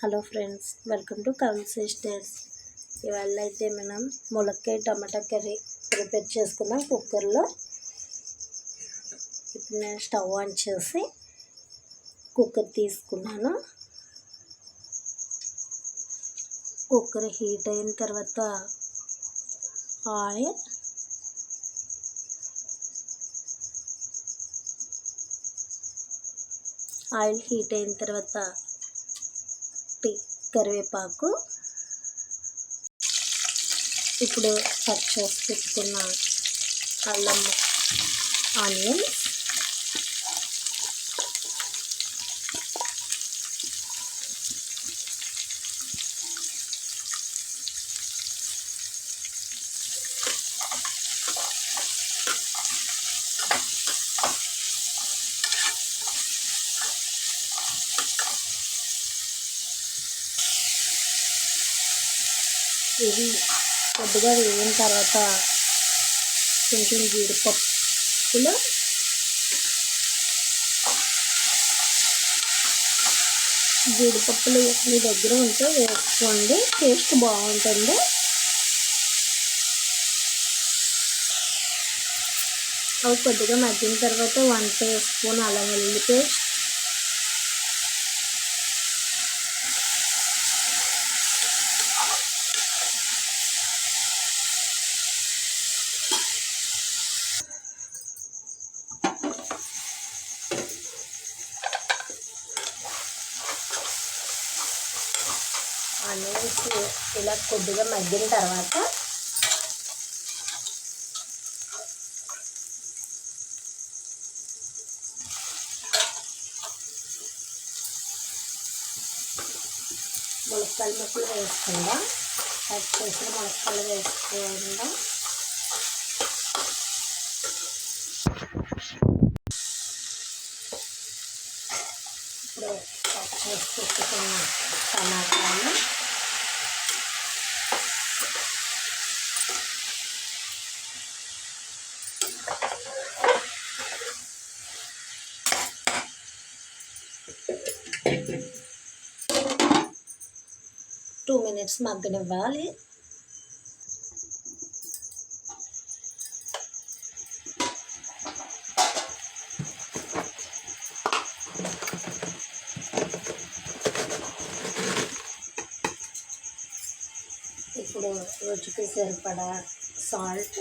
Hello friends welcome to కన్సిస్టర్స్ ఇవాళ అయితే మనం ములక్కాయ టమాటా కర్రీ ప్రిపేర్ చేసుకుందాం కుక్కర్లో. ఇప్పుడు నేను స్టవ్ ఆన్ చేసి కుక్కర్ తీసుకున్నాను. కుక్కర్ హీట్ అయిన తర్వాత ఆయిల్. ఆయిల్ హీట్ అయిన తర్వాత టీ కరివేపాకు. ఇప్పుడు కట్ చేసి పెట్టుకున్న అల్లం ఆనియన్స్. ఇవి కొద్దిగా వేగిన తర్వాత కొంచెం జీడిపప్పులు జీడిపప్పులు మీ దగ్గర ఉంటే వేసుకోండి టేస్ట్ బాగుంటుంది. అవి కొద్దిగా మగ్గిన తర్వాత వన్ టీ స్పూన్ అల్లం వెల్లుల్లి పేస్ట్ ఇలా కొద్దిగా మగ్గిన తర్వాత ములక్కాయల ముక్కలు వేసుకుందాం. కట్ చేసిన మునక్కాయలు వేసుకుందాం ఇప్పుడు కట్ చేసి పెట్టుకున్న టమాటాలు. టూ మినిట్స్ మగ్గనివ్వాలి. ఇప్పుడు రుచికి సరిపడా సాల్ట్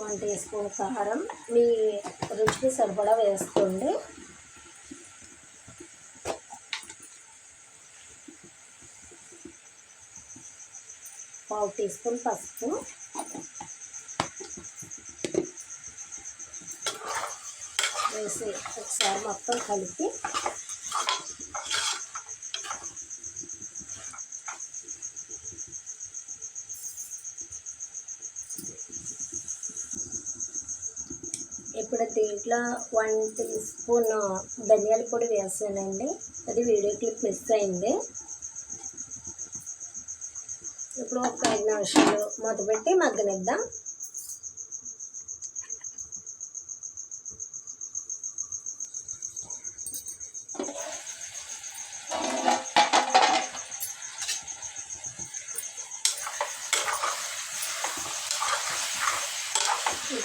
వన్ టీ స్పూన్ కారం మీ రుచికి సరిపడా వేసుకోండి. పావు టీ స్పూన్ పసుపు. వేసి ఒకసారి మొత్తం కలిపి ఇప్పుడు దీంట్లో వన్ టీ స్పూన్ ధనియాల పొడి వేసానండి. అది వీడియో క్లిప్ మిస్ అయింది. ఇప్పుడు ఒక ఐదు నిమిషాలు మొదలుపెట్టి మగ్గనిద్దాం.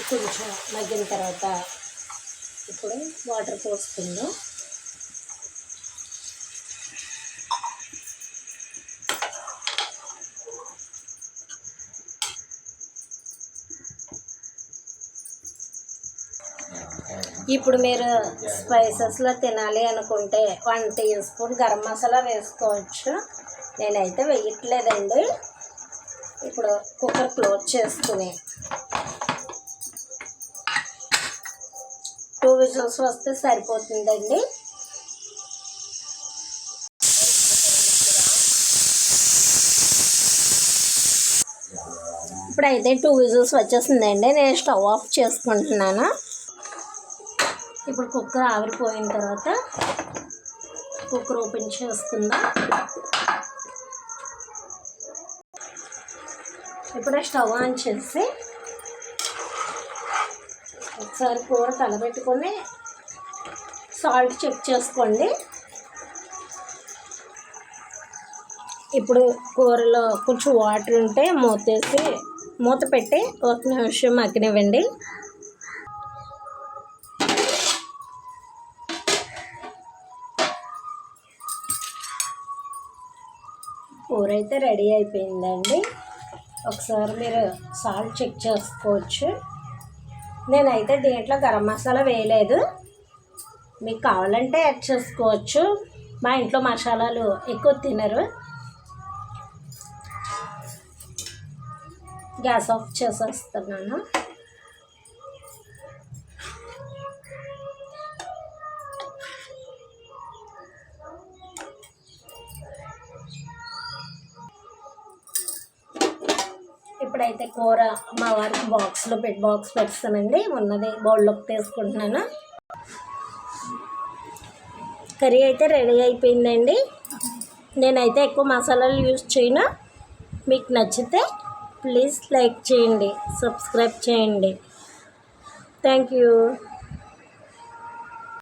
కొంచెం మగ్గిన తర్వాత ఇప్పుడు వాటర్ పోసుకుందాం. ఇప్పుడు మీరు స్పైసెస్లో తినాలి అనుకుంటే one teaspoon garam masala వేసుకోవచ్చు. నేనైతే వేయట్లేదండి. ఇప్పుడు కుక్కర్ క్లోజ్ చేసుకుని టూ విజిల్స్ వస్తే సరిపోతుందండి. ఇప్పుడైతే టూ విజిల్స్ వచ్చేసిందండి నేను స్టవ్ ఆఫ్ చేసుకుంటున్నాను. ఇప్పుడు కుక్కర్ ఆవిరిపోయిన తర్వాత కుక్కర్ ఓపెన్ చేసుకుందాం. ఇప్పుడు స్టవ్ ఆన్ చేసి ఒకసారి కూర కలబెట్టుకొని సాల్ట్ చెక్ చేసుకోండి. ఇప్పుడు కూరలో కొంచెం వాటర్ ఉంటే మూతేసి మూత పెట్టి ఒక నిమిషం మగ్గనివ్వండి. కూర అయితే రెడీ అయిపోయిందండి. ఒకసారి మీరు సాల్ట్ చెక్ చేసుకోవచ్చు. నేనైతే దీంట్లో గరం మసాలా వేయలేదు. మీకు కావాలంటే యాడ్ చేసుకోవచ్చు. మా ఇంట్లో మసాలాలు ఎక్కువ తినరు. గ్యాస్ ఆఫ్ చేసేస్తున్నాను. ఇప్పుడైతే కూర మా వారికి బాక్స్లో పెట్టి బాక్స్ పెడతానండి. ఉన్నది బౌల్లోకి తీసుకుంటున్నాను. కర్రీ అయితే రెడీ అయిపోయిందండి. నేనైతే ఎక్కువ మసాలాలు యూజ్ చేయను. మీకు నచ్చితే ప్లీజ్ లైక్ చేయండి సబ్స్క్రైబ్ చేయండి. Thank you.